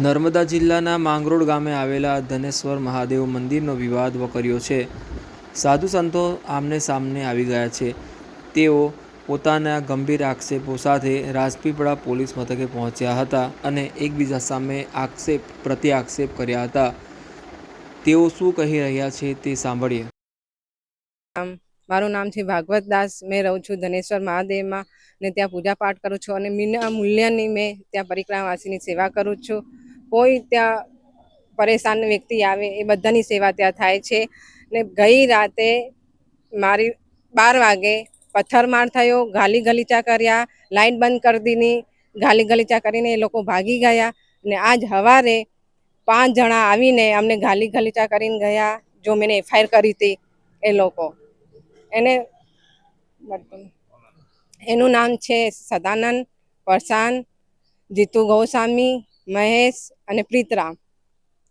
નર્મદા જિલ્લાના માંગરોળ ગામે આવેલા ધનેશ્વર મહાદેવ મંદિરનો વિવાદ વકર્યો છે. સાધુ સંતો આમને સામને આવી ગયા છે. તેઓ પોતાના ગંભીર આક્ષેપો સાથે રાજપીપળા પોલીસ મથકે પહોંચ્યા હતા અને એકબીજા સામે આક્ષેપ પ્રત્યે આક્ષેપ કર્યા હતા. તેઓ શું કહી રહ્યા છે તે સાંભળીએ. મારું નામ છે ભાગવત દાસ. મેં રહું છું ધનેશ્વર મહાદેવમાં ને ત્યાં પૂજા પાઠ કરું છું અને મીના મૂલ્યની મેં ત્યાં પરિક્રમાવાસીની સેવા કરું છું. કોઈ ત્યાં પરેશાન વ્યક્તિ આવે, એ બધાની સેવા ત્યાં થાય છે. ને ગઈ રાતે મારી બાર વાગે પથ્થરમાર થયો ગાલી ગલીચા કર્યા લાઇટ બંધ કરી દીધી. ગાલી ગલીચા કરીને એ લોકો ભાગી ગયા ને આજ સવારે પાંચ જણા આવીને અમને ગાલી ગલીચા કરીને ગયા, જો મેં એફઆઈઆર કરી હતી એ લોકો. એને એનું નામ છે સદાનંદ પરસાન, જીતુ ગૌસ્વામી મહેશ અને પ્રીતરામ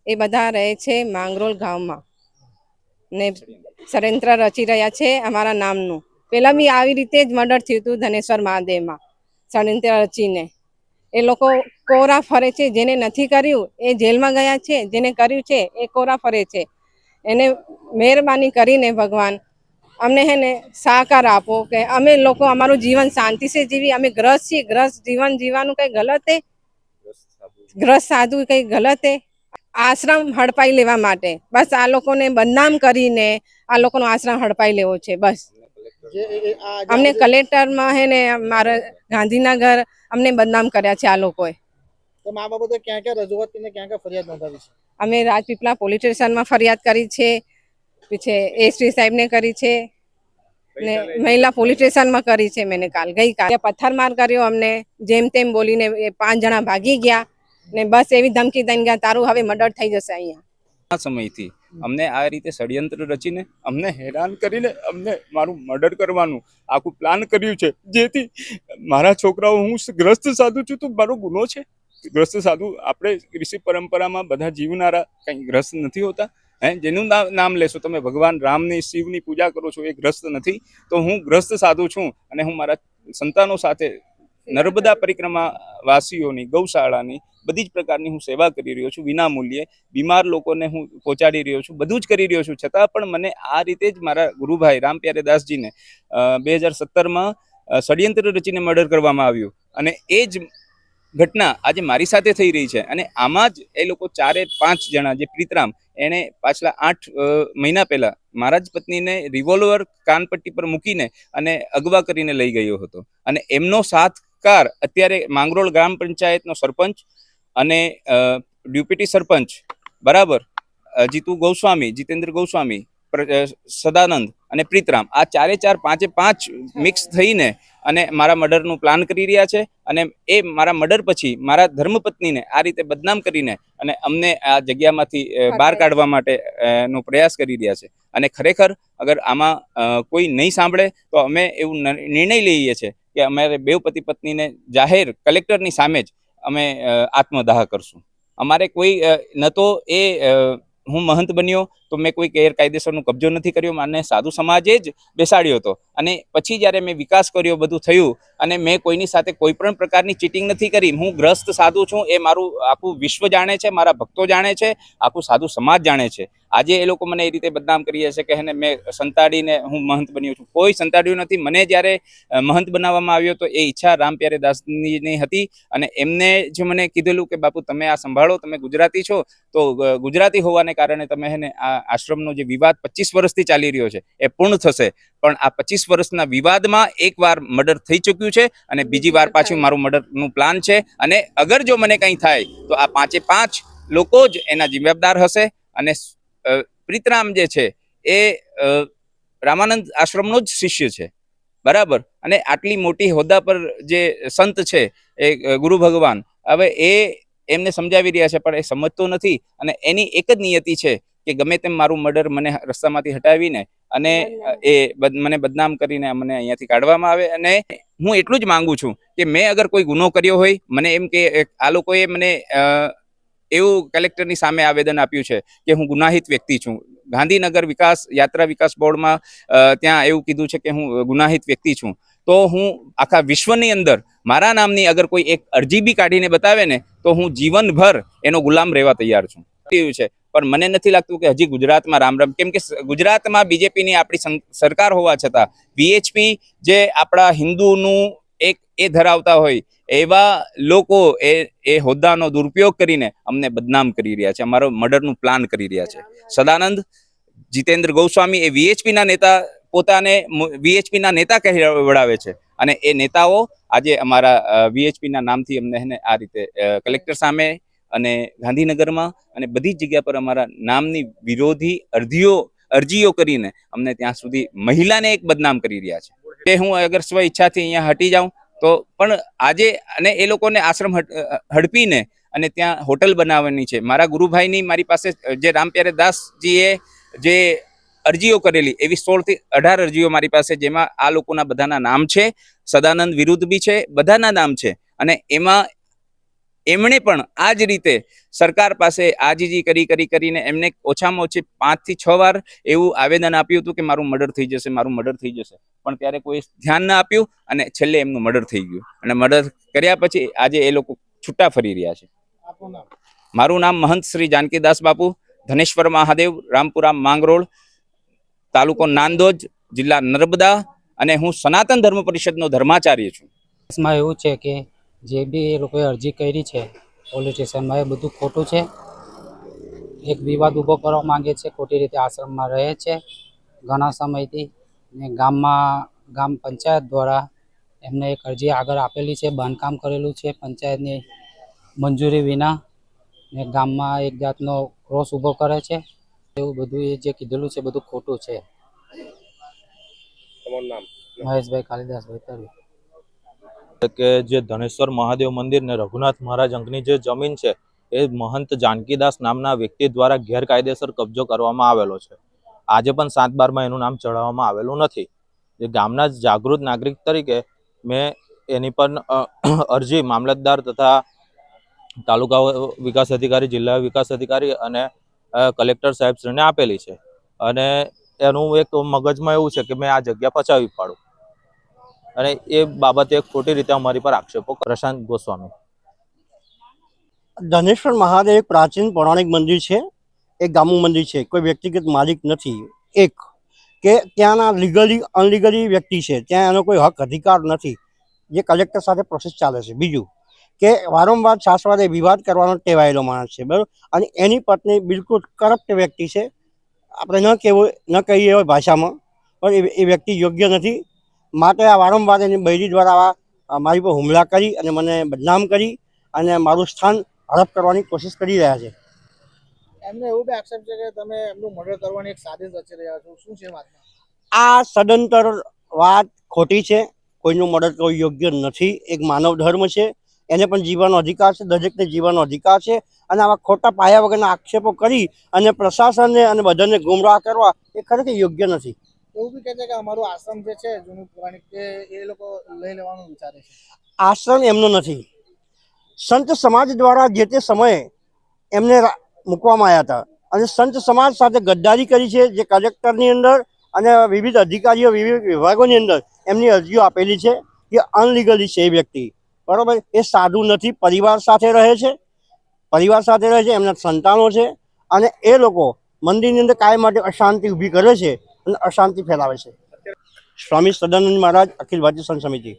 એ બધા રહે છે માંગરોલ ગામમાં. ને ષડયંત્ર રચી રહ્યા છે અમારા નામનું. પહેલાં બી આવી રીતે જ મર્ડર થયું હતું ધનેશ્વર મહાદેવમાં ષડયંત્ર રચીને. એ લોકો કોરા ફરે છે, જેને નથી કર્યું, એ જેલમાં ગયા છે, જેને કર્યું છે, એ કોરા ફરે છે. એને મહેરબાની કરીને ભગવાન, અમને હે ને સહકાર આપો કે અમે લોકો અમારું જીવન શાંતિ સે જીવી, અમે ગ્રસ્ત છીએ ગ્રસ્ત જીવન જીવવાનું કંઈ ગલત હે? ગ્રસ્ત સાધુ કંઈ ગલત હે? આશ્રમ હડપાઈ લેવા માટે. બસ આ લોકોને બદનામ કરીને આ લોકોનો આશ્રમ હડપાઈ લેવો છે બસ. અમને કલેક્ટરમાં હે ને મારા ગાંધીનગર અમને બદનામ કર્યા છે આ લોકોએ. તમે આ બાબતે ક્યાં ક્યાં રજૂઆત કરીને ક્યાં ક્યાં ફરિયાદ નોંધાવી છે? અમે રાજપીપળા પોલીસ સ્ટેશનમાં ફરિયાદ કરી છે પછી એસપી સાહેબને કરી છે ને મહિલા પોલીસ સ્ટેશનમાં કરી છે મેને કાલ. ગઈકાલે પથ્થરમાર કર્યો અમને જેમ તેમ બોલીને એ પાંચ જણા ભાગી ગયા. ને બસ એવી ધમકી દઈને ગયા, તારું હવે મર્ડર થઈ જશે અહીંયા. આ સમયથી અમને આ રીતે ષડયંત્ર રચીને અમને હેરાન કરીને અમને મારું મર્ડર કરવાનું આખું પ્લાન કર્યું છે. જેથી મારા છોકરાઓ, હું ગ્રસ્ત સાધુ છું, તો મારો ગુનો છે. ગ્રસ્ત સાધુ, આપણે ઋષિ પરંપરામાં બધા જીવનારા કંઈ ગ્રસ્ત નથી હોતા. હે, જેનું નામ લેશો તમે, ભગવાન રામની શિવની પૂજા કરો છો એ ગ્રસ્ત નથી. તો હું ગ્રસ્ત સાધુ છું અને હું મારા સંતાનો સાથે નર્મદા પરિક્રમા વાસીઓની ગૌશાળાની બધી જ પ્રકારની હું સેવા કરી રહ્યો છું વિના મૂલ્યે બીમાર લોકોને હું પહોંચાડી રહ્યો છું, બધું જ કરી રહ્યો છું. છતાં પણ મને આ રીતે જ મારા ગુરુભાઈ રામ પ્યારે દાસજીને બે હજાર સત્તરમાં ષડયંત્ર રચીને મર્ડર કરવામાં આવ્યું. અને એ જ ઘટના આજે મારી સાથે થઈ રહી છે. અને આમાં જ એ લોકો ચારે પાંચ જણા, જે પ્રીતરામ, એણે પાછલા આઠ મહિના પહેલા મારા જ પત્નીને રિવોલ્વર કાનપટ્ટી પર મૂકીને અને અગવા કરીને લઈ ગયો હતો. અને એમનો સાથકાર અત્યારે માંગરોળ ગ્રામ પંચાયતનો સરપંચ અને ડ્યુપ્યુટી સરપંચ બરાબર? જીતુ ગૌસ્વામી જીતેન્દ્ર ગોસ્વામી સદાનંદ અને પ્રીતરામ. આ ચારે ચાર પાંચે પાંચ મિક્સ થઈને અને મારા મર્ડરનું પ્લાન કરી રહ્યા છે અને એ મારા મર્ડર પછી મારા ધર્મપત્નીને આ રીતે બદનામ કરીને અને અમને આ જગ્યામાંથી બહાર કાઢવા માટે નો પ્રયાસ કરી રહ્યા છે. અને ખરેખર અગર આમાં કોઈ નહીં સાંભળે તો અમે એવું નિર્ણય લઈએ છીએ કે અમારે બેવ પતિ પત્નીને જાહેર કલેક્ટરની સામે જ અમે આત્મદાહ કરશું. અમારે કોઈ ન તો એ હું મહંત બન્યો તો મેં કોઈ ગેરકાયદેસરનો કબજો નથી કર્યો મને સાધુ સમાજે જ બેસાડ્યો હતો. અને પછી જ્યારે મેં વિકાસ કર્યો, બધું થયું, અને મેં કોઈની સાથે કોઈ પણ પ્રકારની ચીટિંગ નથી કરી, હું ગ્રસ્ત સાધુ છું, એ મારું, આખું વિશ્વ જાણે છે, મારા ભક્તો જાણે છે, આખું સાધુ સમાજ જાણે છે. આજે એ લોકો મને એ રીતે બદનામ કરી છે કે હેને મેં સંતાડીને હું મહંત બન્યો છું. કોઈ સંતાડ્યું નથી. મને જ્યારે મહંત બનાવવામાં આવ્યો તો એ ઈચ્છા રામ પ્યારે દાસની હતી અને એમને જે મને કીધેલું કે બાપુ તમે આ સંભાળો. તમે ગુજરાતી છો. તો ગુજરાતી હોવાને કારણે તમે હેને આ આશ્રમનો જે વિવાદ પચીસ વર્ષથી ચાલી રહ્યો છે એ પૂર્ણ થશે. પણ આ પચીસ વર્ષના વિવાદમાં એકવાર મર્ડર થઈ ચૂક્યું છે અને બીજી વાર પાછું મારું મર્ડરનું પ્લાન છે. અને અગર જો મને કંઈ થાય તો આ પાંચે પાંચ લોકો જ એના જવાબદાર હશે અને પ્રીતરામ જે છે, એ રામાનંદ આશ્રમનો જ શિષ્ય છે. બરાબર? અને આટલી મોટી હોદ્દા પર જે સંત છે, એ ગુરુ ભગવાન, હવે એ એમને સમજાવી રહ્યા છે, પણ એ સમજતો નથી. અને એની એક જ નિયતિ છે કે ગમે તેમ મારું મર્ડર મને રસ્તામાંથી હટાવીને અને એ મને બદનામ કરીને મને અહીંયાથી કાઢવામાં આવે. અને હું એટલું જ માંગુ છું કે મેં અગર કોઈ ગુનો કર્યો હોય, મને એમ કે આ લોકોએ મને એવું કલેક્ટરની સામે આવેદન આપ્યું છે કે હું ગુનાહિત વ્યક્તિ છું. ગાંધીનગર વિકાસ, યાત્રા વિકાસ બોર્ડમાં ત્યાં એવું કીધું છે કે હું ગુનાહિત વ્યક્તિ છું. તો હું આખા વિશ્વની અંદર, મારા નામની અગર કોઈ એક અરજી બી કાઢીને બતાવે ને, તો હું જીવનભર એનો ગુલામ રહેવા તૈયાર છું. એવું છે. પણ મને નથી લાગતું કે હજી ગુજરાતમાં રામ રામ, કેમ કે ગુજરાતમાં બીજેપીની આપણી સરકાર હોવા છતાં, વીએચપી જે આપણા હિન્દુનું એક એ ધરાવતા હોય, એવા લોકો એ એ હોદ્દાનો દુરુપયોગ કરીને અમને બદનામ કરી રહ્યા છે, અમારો મર્ડરનું પ્લાન કરી રહ્યા છે. સદાનંદ, જીતેન્દ્ર ગોસ્વામી એ વીએચપીના નેતા, પોતાને વીએચપીના નેતા કહેવડાવે છે અને એ નેતાઓ આજે અમારા વીએચપીના નામથી અમને આ રીતે કલેક્ટર સામે અને ગાંધીનગરમાં અને બધી જ જગ્યા પર અમારા નામની વિરોધી અરજીઓ અરજીઓ કરીને અમને ત્યાં સુધી મહિલાને એક બદનામ કરી રહ્યા છે. કે હું અગર સ્વ ઈચ્છાથી અહીંયા હટી જાઉં, તો પણ આજે અને એ લોકોને આશ્રમ હડપીને અને ત્યાં હોટલ બનાવવાની છે. મારા ગુરુભાઈની મારી પાસે જે રામપ્યારે દાસજીએ જે અરજીઓ કરેલી, એવી સોળથી અઢાર અરજીઓ મારી પાસે, જેમાં આ લોકોના બધાના નામ છે, સદાનંદ વિરુદ્ધ બી છે, બધાના નામ છે. અને એમાં એમણે પણ આ જ રીતે સરકાર પાસે આજીજી કરી કરી કરીને એમને ઓછામાં ઓછી પાંચથી છ વાર એવું આવેદન આપ્યું હતું કે મારું મર્ડર થઈ જશે મારું મર્ડર થઈ જશે. પણ ત્યારે કોઈ ધ્યાન ના આપ્યું અને છેલ્લે એમનું મર્ડર થઈ ગયું. અને મર્ડર કર્યા પછી આજે એ લોકો છૂટા ફરી રહ્યા છે. મારું નામ મહંત શ્રી જાનકીદાસ બાપુ ધનેશ્વર મહાદેવ રામપુરા માંગરોળ તાલુકો નાંદોજ જિલ્લા નર્મદા અને હું સનાતન ધર્મ પરિષદનો ધર્માચાર્ય છું. એવું છે કે જે બી એ લોકોએ અરજી કરી છે પોલીસ એ બધું ખોટું છે. એક વિવાદ ઊભો કરવા માંગે છે ખોટી રીતે આશ્રમમાં રહે છે. ઘણા સમયથી ને ગામમાં ગામ પંચાયત દ્વારા એમને એક અરજી આગળ આપેલી છે બાંધકામ કરેલું છે પંચાયતની મંજૂરી વિના ને ગામમાં એક જાતનો ક્રોસ ઊભો કરે છે. એવું બધું એ જે કીધેલું છે બધું ખોટું છે. તમારું નામ? મહેશભાઈ કાલિદાસભાઈ તરવી કે જે ધનેશ્વર મહાદેવ મંદિર ને રઘુનાથ મહારાજ અંગની જે જમીન છે, એ મહંત જાનકીદાસ નામના વ્યક્તિ દ્વારા ગેરકાયદેસર કબજો કરવામાં આવેલો છે. આજે પણ સાત બારમાં એનું નામ ચઢાવવામાં આવેલું નથી. જે ગામના જાગૃત નાગરિક તરીકે મેં એની પર અરજી મામલતદાર તથા તાલુકા વિકાસ અધિકારી, જિલ્લા વિકાસ અધિકારી અને કલેક્ટર સાહેબશ્રીને આપેલી છે. અને એનું એક મગજમાં એવું છે કે મેં આ જગ્યા પચાવી પાડું. અને એ બાબતે ખોટી રીતે અમારી પર આક્ષેપો પ્રશાંત ગોસ્વામી. ધનેશ્વર મહાદેવ એક પ્રાચીન પૌરાણિક મંદિર છે. એક ગામનું મંદિર છે. કોઈ વ્યક્તિગત માલિક નથી. એક, કે ત્યાંના લીગલી અનલીગલી વ્યક્તિ છે. ત્યાં એનો કોઈ હક, અધિકાર નથી. જે કલેક્ટર સાથે પ્રોસેસ ચાલે છે. બીજું, કે વારંવાર છાસવાદે વિવાદ કરવાનો ટેવાયેલો માણસ છે. બરાબર? અને એની પત્ની બિલકુલ કરપ્ટ વ્યક્તિ છે. આપણે ન કહેવું, ન કહીએ હોય ભાષામાં. પણ એ- એ વ્યક્તિ યોગ્ય નથી. માટે આ વારંવાર એની બૈરી દ્વારા મારી પર હુમલા કરી અને મને બદનામ કરી અને મારું સ્થાન હડપ કરવાની કોશિશ કરી રહ્યા છે. એમને એવું બી આક્ષેપ છે કે તમે એમનું મર્ડર કરવાની એક સાजिश રચી રહ્યા છો. શું છે વાત આ સદંતર વાત ખોટી છે. કોઈનું મર્ડર કરવું યોગ્ય નથી. એક માનવ ધર્મ છે. એને પણ જીવવાનો અધિકાર છે. દરેકને જીવવાનો અધિકાર છે. અને આવા ખોટા પાયા વગરના આક્ષેપો કરી અને પ્રશાસનને અને બધાને ગુમરાહ કરવા એ ખરેખર યોગ્ય નથી. એવું બી કહે છે કે અમારું આશ્રમ જે છે, જૂનું પુરાણિક, તે એ લોકો લઈ લેવાનું વિચારે છે. આશ્રમ એમનો નથી. સંત સમાજ દ્વારા જે તે સમયે એમને મૂકવામાં આવ્યા હતા. અને સંત સમાજ સાથે ગદ્દારી કરી છે, જે કલેક્ટરની અંદર અને વિવિધ અધિકારીઓ, વિવિધ વિભાગોની અંદર એમની અરજીઓ આપેલી છે કે અનલીગલી છે એ વ્યક્તિ. બરાબર? એ સાધુ નથી, પરિવાર સાથે રહે છે. પરિવાર સાથે રહે છે, એમના સંતાનો છે. અને એ લોકો મંદિરની અંદર કાયમ માટે અશાંતિ ઊભી કરે છે. અને અશાંતિ ફેલાવે છે. સ્વામી સદાનંદ મહારાજ અખિલ ભારતીય સંઘ સમિતિ.